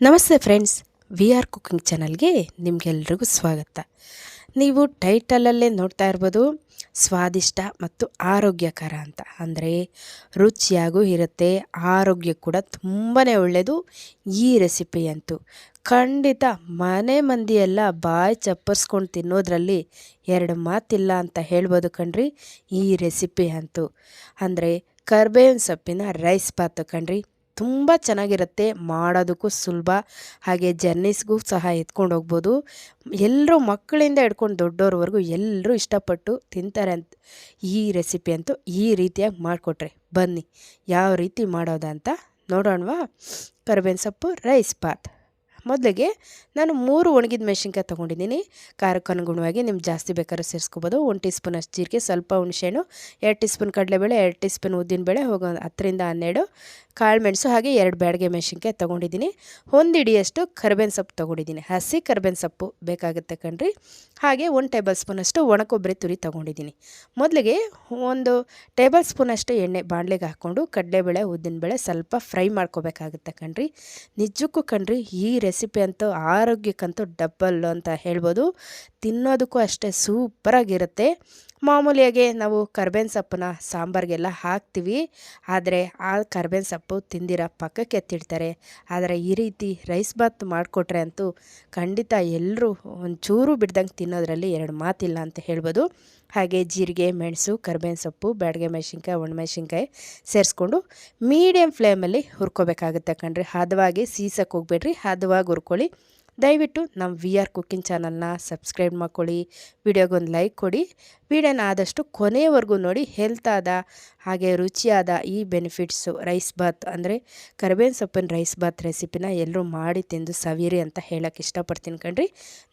ನಮಸ್ತೆ friends, we are cooking ಚಾನಲ್ಗೆ ನಿಮಗೆಲ್ರಿಗೂ ಸ್ವಾಗತ. ನೀವು ಟೈಟಲಲ್ಲೇ ನೋಡ್ತಾ ಇರ್ಬೋದು, ಸ್ವಾದಿಷ್ಟ ಮತ್ತು ಆರೋಗ್ಯಕರ ಅಂತ. ಅಂದರೆ ರುಚಿಯಾಗೂ ಇರುತ್ತೆ, ಆರೋಗ್ಯ ಕೂಡ ತುಂಬಾ ಒಳ್ಳೆಯದು ಈ ರೆಸಿಪಿ ಅಂತೂ. ಖಂಡಿತ ಮನೆ ಮಂದಿಯೆಲ್ಲ ಬಾಯಿ ಚಪ್ಪರ್ಸ್ಕೊಂಡು ತಿನ್ನೋದ್ರಲ್ಲಿ ಎರಡು ಮಾತಿಲ್ಲ ಅಂತ ಹೇಳ್ಬೋದು ಕಣ್ರಿ ಈ ರೆಸಿಪಿ ಅಂತೂ. ಅಂದರೆ ಕರ್ಬೇವಿನ ಸೊಪ್ಪಿನ ರೈಸ್ ಬಾತು ಕಣ್ರಿ ತುಂಬ ಚೆನ್ನಾಗಿರುತ್ತೆ, ಮಾಡೋದಕ್ಕೂ ಸುಲಭ. ಹಾಗೆ ಜರ್ನೀಸ್ಗೂ ಸಹ ಎತ್ಕೊಂಡು ಹೋಗ್ಬೋದು. ಎಲ್ಲರೂ ಮಕ್ಕಳಿಂದ ಹಿಡ್ಕೊಂಡು ದೊಡ್ಡವ್ರವರೆಗೂ ಎಲ್ಲರೂ ಇಷ್ಟಪಟ್ಟು ತಿಂತಾರೆ ಅಂತ ಈ ರೆಸಿಪಿ ಅಂತೂ ಈ ರೀತಿಯಾಗಿ ಮಾಡಿಕೊಟ್ರೆ. ಬನ್ನಿ, ಯಾವ ರೀತಿ ಮಾಡೋದಂತ ನೋಡೋಣವಾ? ಕರಿಬೇವಿನ ಸೊಪ್ಪು, ರೈಸ್ ಬಾತ್ ಮೊದಲಿಗೆ ನಾನು ಮೂರು ಒಣಗಿದ ಮೆಣಸಿನ್ಕಾಯಿ ತೊಗೊಂಡಿದ್ದೀನಿ. ಖಾರಕ್ಕೆ ಅನುಗುಣವಾಗಿ ನಿಮ್ಗೆ ಜಾಸ್ತಿ ಬೇಕಾದ್ರೂ ಸೇರಿಸ್ಕೋಬೋದು. ಒಂದು ಟೀ ಸ್ಪೂನ್ ಅಷ್ಟು ಜೀರಿಗೆ, ಸ್ವಲ್ಪ ಹುಣಸೆಹಣ್ಣು ಎರಡು ಟೀ ಸ್ಪೂನ್ ಕಡಲೆಬೇಳೆ, ಎರಡು ಟೀ ಸ್ಪೂನ್ ಉದ್ದಿನಬೇಳೆ ಹೋಗೋ ಹತ್ತರಿಂದ ಹನ್ನೆರಡು ಕಾಳು ಮೆಣಸು, ಹಾಗೆ ಎರಡು ಬ್ಯಾಡಿಗೆ ಮೆಣಸಿನ್ಕಾಯಿ ತೊಗೊಂಡಿದ್ದೀನಿ. ಒಂದು ಇಡಿಯಷ್ಟು ಕರಿಬೇವಿನ ಸೊಪ್ಪು ತೊಗೊಂಡಿದ್ದೀನಿ. ಹಸಿ ಕರ್ಬೇವಿನ ಸೊಪ್ಪು ಬೇಕಾಗುತ್ತೆ ಕಣ್ರಿ. ಹಾಗೆ ಒಂದು ಟೇಬಲ್ ಸ್ಪೂನಷ್ಟು ಒಣ ಕೊಬ್ಬರಿ ತುರಿ ತೊಗೊಂಡಿದ್ದೀನಿ. ಮೊದಲಿಗೆ ಒಂದು ಟೇಬಲ್ ಸ್ಪೂನಷ್ಟು ಎಣ್ಣೆ ಬಾಣಲೆಗೆ ಹಾಕ್ಕೊಂಡು ಕಡಲೆಬೇಳೆ ಉದ್ದಿನಬೇಳೆ ಸ್ವಲ್ಪ ಫ್ರೈ ಮಾಡ್ಕೋಬೇಕಾಗುತ್ತೆ ಕಣ್ರಿ. ನಿಜಕ್ಕೂ ಕಣ್ರಿ, ಈ ರೆಸಿಪಿ ಅಂತೂ ಆರೋಗ್ಯಕ್ಕಂತೂ ಡಬ್ಬಲ್ ಅಂತ ಹೇಳ್ಬೋದು. ತಿನ್ನೋದಕ್ಕೂ ಅಷ್ಟೇ ಸೂಪರಾಗಿರುತ್ತೆ. ಮಾಮೂಲಿಯಾಗಿ ನಾವು ಕರ್ಬೇನ್ ಸೊಪ್ಪನ್ನ ಸಾಂಬಾರಿಗೆಲ್ಲ ಹಾಕ್ತೀವಿ. ಆದರೆ ಆ ಕರ್ಬೇನ್ ಸೊಪ್ಪು ತಿಂದಿರ ಪಕ್ಕಕ್ಕೆ ಎತ್ತಿಡ್ತಾರೆ. ಆದರೆ ಈ ರೀತಿ ರೈಸ್ ಬಾತ್ ಮಾಡಿಕೊಟ್ರೆ ಅಂತೂ ಖಂಡಿತ ಎಲ್ಲರೂ ಒಂಚೂರು ಬಿಡ್ದಂಗೆ ತಿನ್ನೋದ್ರಲ್ಲಿ ಎರಡು ಮಾತಿಲ್ಲ ಅಂತ ಹೇಳ್ಬೋದು. ಹಾಗೆ ಜೀರಿಗೆ, ಮೆಣಸು, ಕರ್ಬೇವಿನ ಸೊಪ್ಪು, ಬ್ಯಾಡಗೆ ಮೆಣಸಿನ್ಕಾಯಿ, ಒಣಮೆಣಸಿನ್ಕಾಯಿ ಸೇರಿಸ್ಕೊಂಡು ಮೀಡಿಯಮ್ ಫ್ಲೇಮಲ್ಲಿ ಹುರ್ಕೋಬೇಕಾಗುತ್ತೆ ಕಣ್ರಿ. ಹದವಾಗಿ ಸೀಸಕ್ಕೆ ಹೋಗ್ಬೇಡ್ರಿ. ಹದವಾಗಿ ಹುರ್ಕೊಳ್ಳಿ. ದಯವಿಟ್ಟು ನಮ್ಮ ವಿ ಆರ್ ಕುಕ್ಕಿಂಗ್ ಚಾನಲ್ನ ಸಬ್ಸ್ಕ್ರೈಬ್ ಮಾಡ್ಕೊಳ್ಳಿ, ವಿಡಿಯೋಗೊಂದು ಲೈಕ್ ಕೊಡಿ, ವಿಡಿಯೋನ ಆದಷ್ಟು ಕೊನೆಯವರೆಗೂ ನೋಡಿ ಹೆಲ್ತ್ ಆದ ಹಾಗೆ ರುಚಿಯಾದ ಈ ಬೆನಿಫಿಟ್ಸು ರೈಸ್ ಬಾತ್ ಅಂದರೆ ಕರಿಬೇವಿನ ಸೊಪ್ಪಿನ ರೈಸ್ ಬಾತ್ ರೆಸಿಪಿನ ಎಲ್ಲರೂ ಮಾಡಿ ತಿಂದು ಸವಿರಿ ಅಂತ ಹೇಳೋಕ್ಕೆ ಇಷ್ಟಪಡ್ತೀನಿ ಕಣ್ರಿ.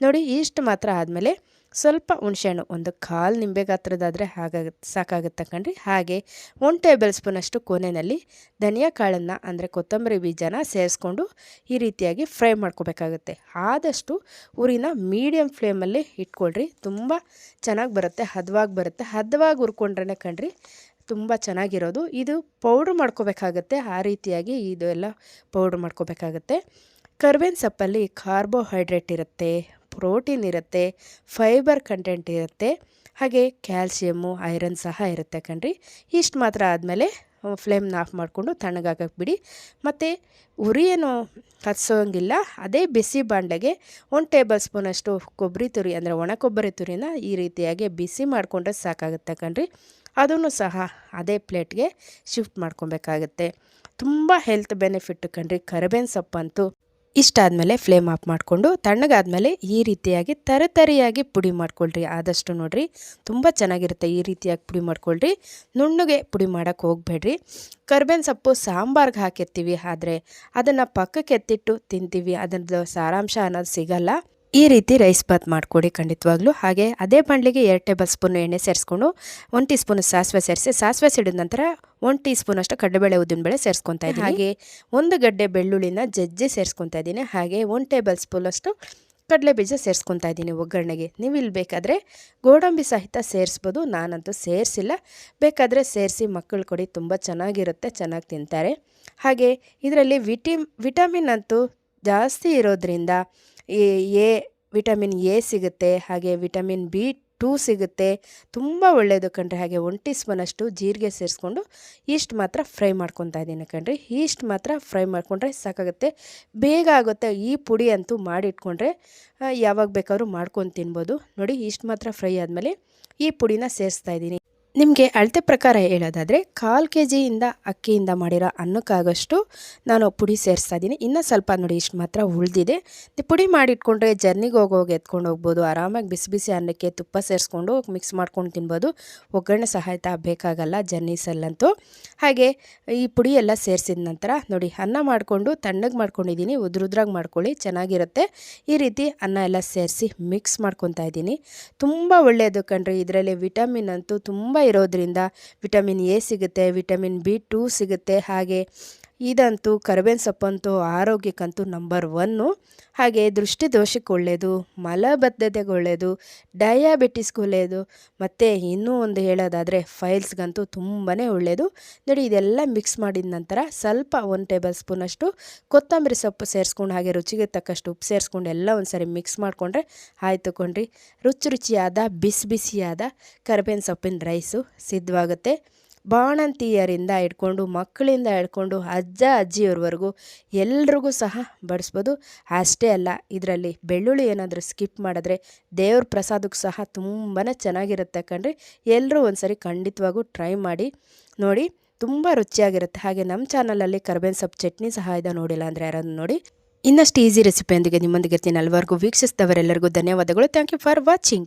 ನೋಡಿ ಇಷ್ಟು ಮಾತ್ರ ಆದಮೇಲೆ ಸ್ವಲ್ಪ ಹುಣಸೆಹಣ್ಣು, ಒಂದು ಕಾಲು ನಿಂಬೆ ಗಾತ್ರದಾದರೆ ಹಾಗಾಗುತ್ತೆ ಸಾಕಾಗುತ್ತೆ ಕಣ್ರಿ? ಹಾಗೆ ಒಂದು ಟೇಬಲ್ ಸ್ಪೂನಷ್ಟು ಕೊನೆಯಲ್ಲಿ ಧನಿಯಾ ಕಾಳನ್ನು, ಅಂದರೆ ಕೊತ್ತಂಬರಿ ಬೀಜನ ಸೇರಿಸ್ಕೊಂಡು ಈ ರೀತಿಯಾಗಿ ಫ್ರೈ ಮಾಡ್ಕೋಬೇಕಾಗುತ್ತೆ. ಆದಷ್ಟು ಉರಿನ ಮೀಡಿಯಮ್ ಫ್ಲೇಮಲ್ಲಿ ಇಟ್ಕೊಳ್ರಿ. ತುಂಬ ಚೆನ್ನಾಗಿ ಬರುತ್ತೆ, ಹದವಾಗಿ ಬರುತ್ತೆ. ಹದವಾಗಿ ಹುರ್ಕೊಂಡ್ರೆ ಕಣ್ರಿ ತುಂಬ ಚೆನ್ನಾಗಿರೋದು. ಇದು ಪೌಡ್ರ್ ಮಾಡ್ಕೋಬೇಕಾಗತ್ತೆ, ಆ ರೀತಿಯಾಗಿ ಇದು ಎಲ್ಲ ಪೌಡ್ರ್ ಮಾಡ್ಕೋಬೇಕಾಗತ್ತೆ. ಕರ್ಬೇವಿನ ಸೊಪ್ಪಲ್ಲಿ ಕಾರ್ಬೋಹೈಡ್ರೇಟ್ ಇರುತ್ತೆ. ಪ್ರೋಟೀನ್ ಇರುತ್ತೆ, ಫೈಬರ್ ಕಂಟೆಂಟ್ ಇರುತ್ತೆ, ಹಾಗೆ ಕ್ಯಾಲ್ಸಿಯಮ್ಮು, ಐರನ್ ಸಹ ಇರುತ್ತೆ ಕಣ್ರಿ. ಇಷ್ಟು ಮಾತ್ರ ಆದಮೇಲೆ ಫ್ಲೇಮ್ನ ಆಫ್ ಮಾಡಿಕೊಂಡು ತಣ್ಣಗಾಗಕ್ಕೆ ಬಿಡಿ. ಮತ್ತು ಉರಿ ಏನು ಹತ್ಸೋಂಗಿಲ್ಲ, ಅದೇ ಬಿಸಿ ಬಾಂಡೆಗೆ ಒಂದು ಟೇಬಲ್ ಸ್ಪೂನಷ್ಟು ಕೊಬ್ಬರಿ ತುರಿ, ಅಂದರೆ ಒಣ ಕೊಬ್ಬರಿ ತುರಿನ ಈ ರೀತಿಯಾಗಿ ಬಿಸಿ ಮಾಡಿಕೊಂಡ್ರೆ ಸಾಕಾಗುತ್ತೆ ಕಣ್ರಿ. ಅದನ್ನು ಸಹ ಅದೇ ಪ್ಲೇಟ್ಗೆ ಶಿಫ್ಟ್ ಮಾಡ್ಕೊಬೇಕಾಗತ್ತೆ. ತುಂಬ ಹೆಲ್ತ್ ಬೆನಿಫಿಟ್ ಕಣ್ರಿ. ಕರಿಬೇವಿನ ಸೊಪ್ಪಂತೂ ಇಷ್ಟಾದಮೇಲೆ ಫ್ಲೇಮ್ ಆಫ್ ಮಾಡಿಕೊಂಡು ತಣ್ಣಗಾದ್ಮೇಲೆ ಈ ರೀತಿಯಾಗಿ ತರತರಿಯಾಗಿ ಪುಡಿ ಮಾಡ್ಕೊಳ್ರಿ. ಆದಷ್ಟು ನೋಡಿರಿ, ತುಂಬ ಚೆನ್ನಾಗಿರುತ್ತೆ ಈ ರೀತಿಯಾಗಿ ಪುಡಿ ಮಾಡ್ಕೊಳ್ರಿ. ನುಣ್ಣಗೆ ಪುಡಿ ಮಾಡೋಕ್ಕೆ ಹೋಗಬೇಡ್ರಿ. ಕರ್ಬೇವಿನ ಸೊಪ್ಪು, ಸಾಂಬಾರ್ಗೆ ಹಾಕಿರ್ತೀವಿ, ಆದರೆ ಅದನ್ನು ಪಕ್ಕಕ್ಕೆ ಎತ್ತಿಟ್ಟು ತಿಂತೀವಿ. ಅದರದ್ದು ಸಾರಾಂಶ ಅನ್ನೋದು ಸಿಗಲ್ಲ. ಈ ರೀತಿ ರೈಸ್ ಬಾತ್ ಮಾಡಿಕೊಡಿ ಖಂಡಿತವಾಗ್ಲೂ. ಹಾಗೆ ಅದೇ ಬಾಣಲಿಗೆ ಎರಡು ಟೇಬಲ್ ಸ್ಪೂನ್ ಎಣ್ಣೆ ಸೇರಿಸ್ಕೊಂಡು ಒಂದು ಟೀ ಸ್ಪೂನ್ ಸಾಸಿವೆ ಸೇರಿಸಿ ಸಾಸಿವೆ ಸಿಡಿದ ನಂತರ ಒಂದು ಟೀ ಸ್ಪೂನ್ ಅಷ್ಟು ಉದ್ದಿನ ಉದ್ದಿನಬೇಳೆ ಸೇರಿಸ್ಕೊತಾ ಇದ್ದೀನಿ. ಹಾಗೆ ಒಂದು ಗಡ್ಡೆ ಬೆಳ್ಳುಳ್ಳಿನ ಜಜ್ಜಿ ಸೇರಿಸ್ಕೊತಾ ಇದ್ದೀನಿ. ಹಾಗೆ ಒಂದು ಟೇಬಲ್ ಸ್ಪೂನ್ ಅಷ್ಟು ಕಡಲೆ ಬೀಜ ಸೇರಿಸ್ಕೊತಾ ಇದ್ದೀನಿ ಒಗ್ಗರಣೆಗೆ. ನೀವು ಇಲ್ಲಿ ಬೇಕಾದರೆ ಗೋಡಂಬಿ ಸಹಿತ ಸೇರಿಸ್ಬೋದು. ನಾನಂತೂ ಸೇರಿಸಿಲ್ಲ. ಬೇಕಾದರೆ ಸೇರಿಸಿ ಮಕ್ಕಳು ಕೊಡಿ. ತುಂಬ ಚೆನ್ನಾಗಿರುತ್ತೆ. ಚೆನ್ನಾಗಿ ತಿಂತಾರೆ. ಹಾಗೆ ಇದರಲ್ಲಿ ವಿಟಿ ವಿಟಮಿನ್ ಅಂತೂ ಜಾಸ್ತಿ ಇರೋದ್ರಿಂದ ಎ ವಿಟಮಿನ್ ಎ ಸಿಗುತ್ತೆ, ಹಾಗೆ ವಿಟಮಿನ್ ಬಿ ಟೂ ಸಿಗುತ್ತೆ. ತುಂಬ ಒಳ್ಳೆಯದು ಕಣ್ರಿ. ಹಾಗೆ ಒನ್ ಟೀ ಸ್ಪೂನಷ್ಟು ಜೀರಿಗೆ ಸೇರಿಸ್ಕೊಂಡು ಈಸ್ಟ್ ಮಾತ್ರ ಫ್ರೈ ಮಾಡ್ಕೊತಾ ಇದ್ದೀನಿ ಕಣ್ರಿ. ಈಸ್ಟ್ ಮಾತ್ರ ಫ್ರೈ ಮಾಡಿಕೊಂಡ್ರೆ ಸಾಕಾಗುತ್ತೆ. ಬೇಗ ಆಗುತ್ತೆ. ಈ ಪುಡಿ ಅಂತೂ ಮಾಡಿಟ್ಕೊಂಡ್ರೆ ಯಾವಾಗ ಬೇಕಾದ್ರೂ ಮಾಡ್ಕೊಂಡು ತಿನ್ಬೋದು. ನೋಡಿ ಈಸ್ಟ್ ಮಾತ್ರ ಫ್ರೈ ಆದಮೇಲೆ ಈ ಪುಡಿನ ಸೇರಿಸ್ತಾ ಇದ್ದೀನಿ. ನಿಮಗೆ ಅಳತೆ ಪ್ರಕಾರ ಹೇಳೋದಾದರೆ ಕಾಲು ಕೆ ಜಿಯಿಂದ ಅಕ್ಕಿಯಿಂದ ಮಾಡಿರೋ ಅನ್ನಕ್ಕಾಗಷ್ಟು ನಾನು ಪುಡಿ ಸೇರಿಸ್ತಾ ಇದ್ದೀನಿ. ಇನ್ನೂ ಸ್ವಲ್ಪ ನೋಡಿ ಇಷ್ಟು ಮಾತ್ರ ಉಳಿದಿದೆ. ಪುಡಿ ಮಾಡಿಟ್ಕೊಂಡ್ರೆ ಜರ್ನಿಗೆ ಹೋಗೋಗಿ ಎತ್ಕೊಂಡು ಹೋಗ್ಬೋದು. ಆರಾಮಾಗಿ ಬಿಸಿ ಬಿಸಿ ಅನ್ನಕ್ಕೆ ತುಪ್ಪ ಸೇರಿಸ್ಕೊಂಡು ಮಿಕ್ಸ್ ಮಾಡ್ಕೊಂಡು ತಿನ್ಬೋದು. ಒಗ್ಗರಣೆ ಸಹಾಯತ ಬೇಕಾಗಲ್ಲ ಜರ್ನೀಸಲ್ಲಂತೂ ಹಾಗೆ ಈ ಪುಡಿ ಎಲ್ಲ ಸೇರಿಸಿದ ನಂತರ ನೋಡಿ ಅನ್ನ ಮಾಡಿಕೊಂಡು ತಣ್ಣಗೆ ಮಾಡ್ಕೊಂಡಿದ್ದೀನಿ. ಉದ್ರುದ್ರಾಗಿ ಮಾಡ್ಕೊಳ್ಳಿ, ಚೆನ್ನಾಗಿರುತ್ತೆ. ಈ ರೀತಿ ಅನ್ನ ಎಲ್ಲ ಸೇರಿಸಿ ಮಿಕ್ಸ್ ಮಾಡ್ಕೊತಾ ಇದ್ದೀನಿ. ತುಂಬ ಒಳ್ಳೆಯದು ಕಣ್ರಿ. ಇದರಲ್ಲಿ ವಿಟಮಿನ್ ಅಂತೂ ತುಂಬ ಇರೋದ್ರಿಂದ ವಿಟಮಿನ್ ಎ ಸಿಗುತ್ತೆ ವಿಟಮಿನ್ ಬಿ ಟೂ ಸಿಗುತ್ತೆ ಹಾಗೆ ಇದಂತೂ ಕರ್ಬೇವಿನ ಸೊಪ್ಪಂತೂ ಆರೋಗ್ಯಕ್ಕಂತೂ ನಂಬರ್ ಒನ್ನು ಹಾಗೆ ದೃಷ್ಟಿ ದೋಷಕ್ಕೆ ಒಳ್ಳೆಯದು ಮಲಬದ್ಧತೆಗೆ ಒಳ್ಳೆಯದು ಡಯಾಬಿಟಿಸ್ಗೆ ಒಳ್ಳೆಯದು ಮತ್ತು ಇನ್ನೂ ಒಂದು ಹೇಳೋದಾದರೆ ಫೈಲ್ಸ್ಗಂತೂ ತುಂಬಾ ಒಳ್ಳೆಯದು ನೋಡಿ, ಇದೆಲ್ಲ ಮಿಕ್ಸ್ ಮಾಡಿದ ನಂತರ ಸ್ವಲ್ಪ ಒಂದು ಟೇಬಲ್ ಸ್ಪೂನಷ್ಟು ಕೊತ್ತಂಬರಿ ಸೊಪ್ಪು ಸೇರಿಸ್ಕೊಂಡು ಹಾಗೆ ರುಚಿಗೆ ತಕ್ಕಷ್ಟು ಉಪ್ಪು ಸೇರಿಸ್ಕೊಂಡು ಎಲ್ಲ ಒಂದು ಸರಿ ಮಿಕ್ಸ್ ಮಾಡಿಕೊಂಡ್ರೆ ಆಯ್ತು ಕೊಂಡ್ರಿ ರುಚಿ ರುಚಿಯಾದ, ಬಿಸಿ ಬಿಸಿಯಾದ ಕರ್ಬೇವಿನ ಸೊಪ್ಪಿನ ರೈಸು ಸಿದ್ಧವಾಗುತ್ತೆ. ಬಾಣಂತಿಯರಿಂದ ಹಿಡ್ಕೊಂಡು, ಮಕ್ಕಳಿಂದ ಹಿಡ್ಕೊಂಡು, ಅಜ್ಜ, ಅಜ್ಜಿಯವ್ರವರೆಗೂ ಎಲ್ರಿಗೂ ಸಹ ಬಡಿಸ್ಬೋದು. ಅಷ್ಟೇ ಅಲ್ಲ, ಇದರಲ್ಲಿ ಬೆಳ್ಳುಳ್ಳಿ ಏನಾದರೂ ಸ್ಕಿಪ್ ಮಾಡಿದ್ರೆ ದೇವ್ರ ಪ್ರಸಾದಕ್ಕೆ ಸಹ ತುಂಬಾ ಚೆನ್ನಾಗಿರುತ್ತೆ ಕಣ್ರಿ. ಎಲ್ಲರೂ ಒಂದ್ಸರಿ ಖಂಡಿತವಾಗೂ ಟ್ರೈ ಮಾಡಿ, ನೋಡಿ, ತುಂಬ ರುಚಿಯಾಗಿರುತ್ತೆ. ಹಾಗೆ ನಮ್ಮ ಚಾನಲಲ್ಲಿ ಕರ್ಬೇವಿನ ಸೊಪ್ಪು ಚಟ್ನಿ ಸಹ ಇದೆ ನೋಡಿಲ್ಲ ಅಂದರೆ ಯಾರಾದರೂ ನೋಡಿ. ಇನ್ನಷ್ಟು ಈಸಿ ರೆಸಿಪಿಯೊಂದಿಗೆ ನಿಮ್ಮೊಂದಿಗೆ ಇರ್ತೀನಿ. ಅಲ್ವರೆಗೂ ವೀಕ್ಷಿಸಿದವರೆಲ್ಲರಿಗೂ ಧನ್ಯವಾದಗಳು. Thank you for watching